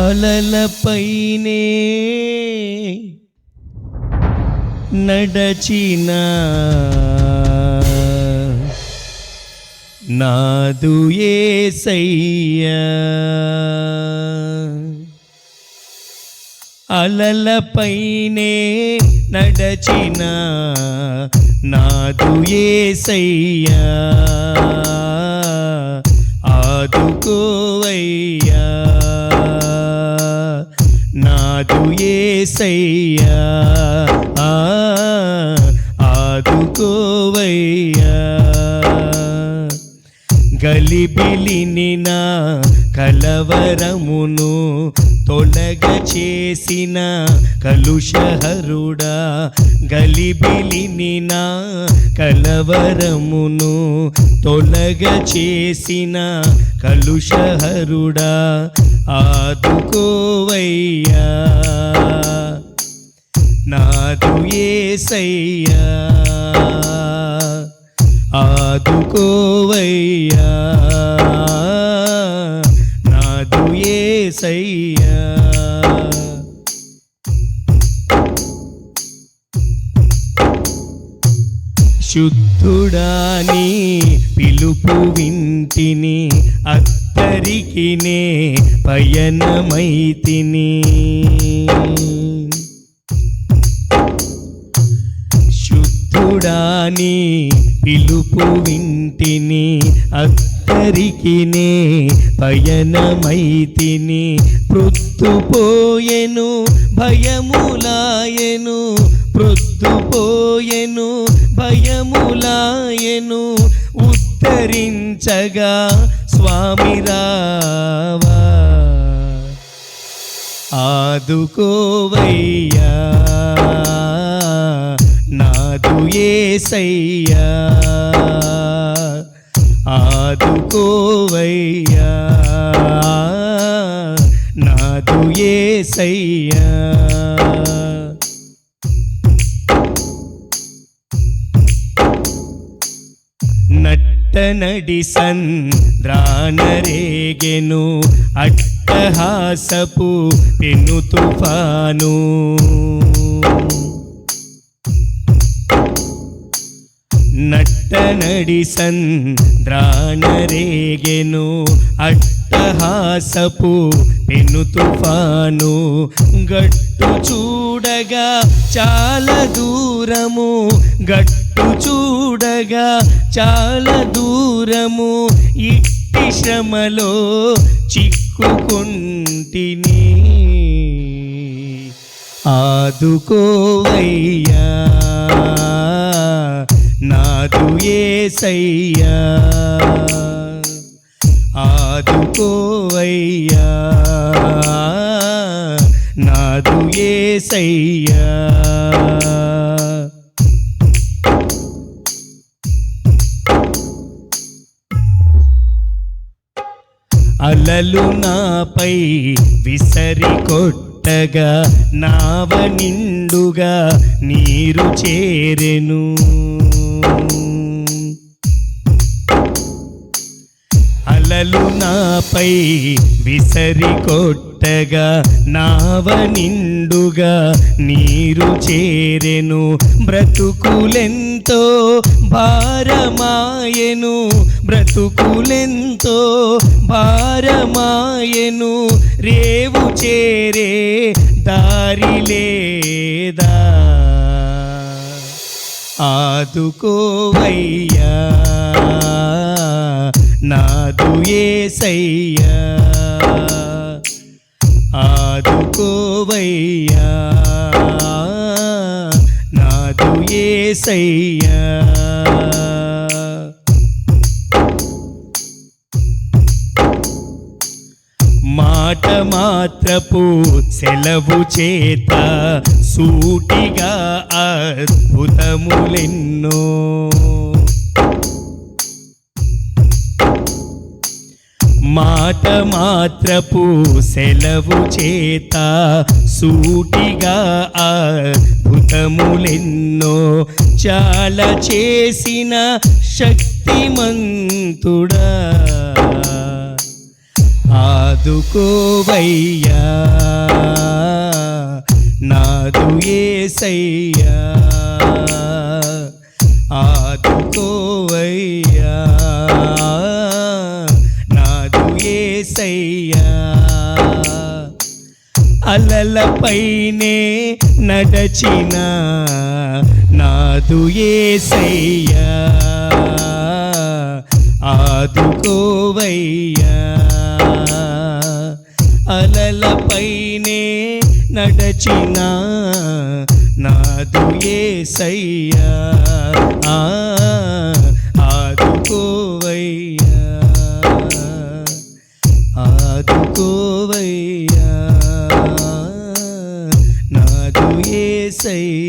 అలలపైనే నడచిన నాదు ఏసయ్యా. అలలపైనే నడచిన నాదు ఏసయ్యా. ఆదుకో ఏసయ్యా ఆదుకోవయ్యా. గలిబిలిని నా కలవరమును తొలగ చేసిన కలుషహరుడా గలిబిలిని నా కలవరమును తొలగ చేసిన కలుషహరుడా ఆదుకోవయ్యా. నాదు ఏసయ్యా ఆదుకోవయ్యా. శుద్ధుడాని పిలుపు వింటిని అత్తరికినే పయనమైతిని. శుద్ధుడాని పిలుపు వింటిని అత్తరికినే పయనమైతిని. ప్రొత్తుపోయెను భయములాయెను ప్రొత్తుపోయెను భయములాయెను ఉత్తరించగా స్వామి రావా. ఆదుకోవయ్యా నాదు ఏసయ్యా. ఆదుకోవయ్యా నాదు ఏసయ్యా. నట్టనడి సంద్రానరేగెను అట్టహాసపు పెను తుఫాను. నట్టనడి సంద్రానరేగెను అట్టహాసపు పెను తుఫాను. గట్టు చూడగా చాలా దూరము గట్టు చూడగా చాలా దూరము ఇట్టి శ్రమలో చిక్కుకుంటిని. ఆదుకోవయ్యా నాదు ఏసయ్యా. ఆదుకోవయ్యా నాదు ఏసయ్యా. అలలు నాపై విసరి కొట్టగా నావ నిండుగా నీరు చేరెను. అలలు నాపై విసరి కొట్టగా నావ నిండుగా నీరు చేరెను. బ్రతుకులెంతో భారమాయెను. బ్రతుకులెంతో భారమాయెను. రేవు చేరే దారి లేదా? ఆదుకోవయ్యా. నాదు ఏసయ్యా ఆదుకోవయ్యా నాదు ఏసయ్యా. మాట మాత్రపు సెలవు చేత సూటిగా అద్భుతములెన్నో మాట మాత్రపు సెలవు చేత సూటిగా అద్భుతములెన్నో చాలా చేసిన శక్తిమంతుడా. ఆదుకోవయ్యా నాదు ఏసయ్యా. ఆదుకోవయ్యా. అలలపైనే నడచిన నాదు ఏసయ్యా. ఆదుకోవయ్యా. అలలపైనే నడచిన నాదు ఏసయ్యా. ఆ say